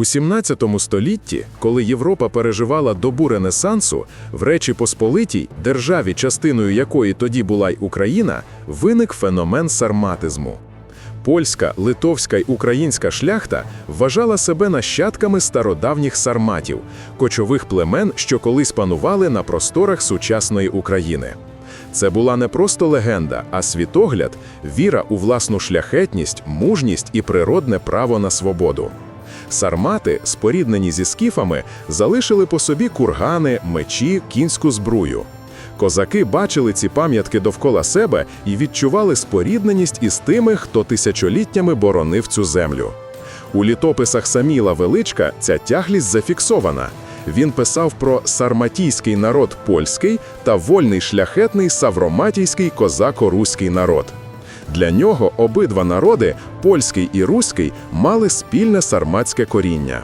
У 17 столітті, коли Європа переживала добу Ренесансу, в Речі Посполитій, державі, частиною якої тоді була й Україна, виник феномен сарматизму. Польська, литовська й українська шляхта вважала себе нащадками стародавніх сарматів, кочових племен, що колись панували на просторах сучасної України. Це була не просто легенда, а світогляд, віра у власну шляхетність, мужність і природне право на свободу. Сармати, споріднені зі скіфами, залишили по собі кургани, мечі, кінську збрую. Козаки бачили ці пам'ятки довкола себе і відчували спорідненість із тими, хто тисячоліттями боронив цю землю. У літописах Саміла Величка ця тяглість зафіксована. Він писав про сарматійський народ польський та вольний шляхетний савроматійський козако-руський народ. Для нього обидва народи, польський і руський, мали спільне сарматське коріння.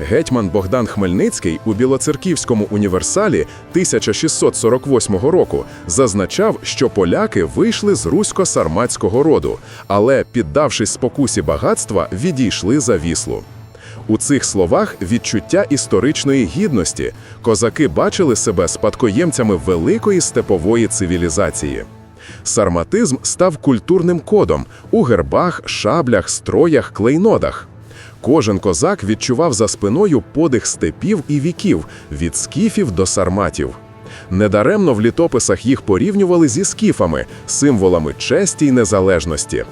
Гетьман Богдан Хмельницький у Білоцерківському універсалі 1648 року зазначав, що поляки вийшли з русько-сарматського роду, але, піддавшись спокусі багатства, відійшли за віслу. У цих словах відчуття історичної гідності козаки бачили себе спадкоємцями великої степової цивілізації. Сарматизм став культурним кодом у гербах, шаблях, строях, клейнодах. Кожен козак відчував за спиною подих степів і віків від скіфів до сарматів. Недаремно в літописах їх порівнювали зі скіфами, символами честі й незалежності.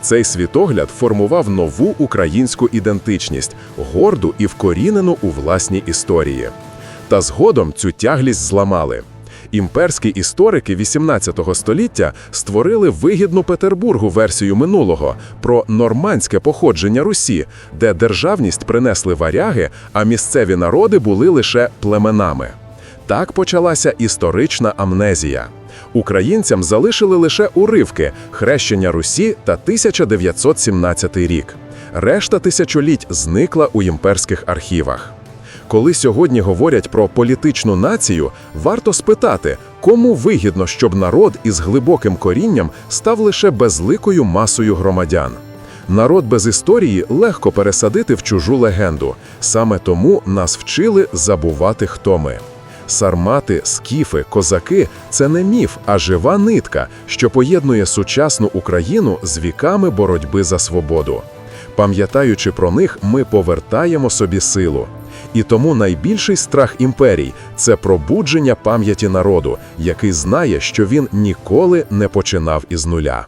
Цей світогляд формував нову українську ідентичність, горду і вкорінену у власній історії. Та згодом цю тяглість зламали. Імперські історики XVIII століття створили вигідну Петербургу версію минулого про нормандське походження Русі, де державність принесли варяги, а місцеві народи були лише племенами. Так почалася історична амнезія. Українцям залишили лише уривки хрещення Русі та 1917 рік. Решта тисячоліть зникла у імперських архівах. Коли сьогодні говорять про політичну націю, варто спитати, кому вигідно, щоб народ із глибоким корінням став лише безликою масою громадян. Народ без історії легко пересадити в чужу легенду. Саме тому нас вчили забувати, хто ми. Сармати, скіфи, козаки це не міф, а жива нитка, що поєднує сучасну Україну з віками боротьби за свободу. Пам'ятаючи про них, ми повертаємо собі силу. І тому найбільший страх імперій це пробудження пам'яті народу, який знає, що він ніколи не починав із нуля.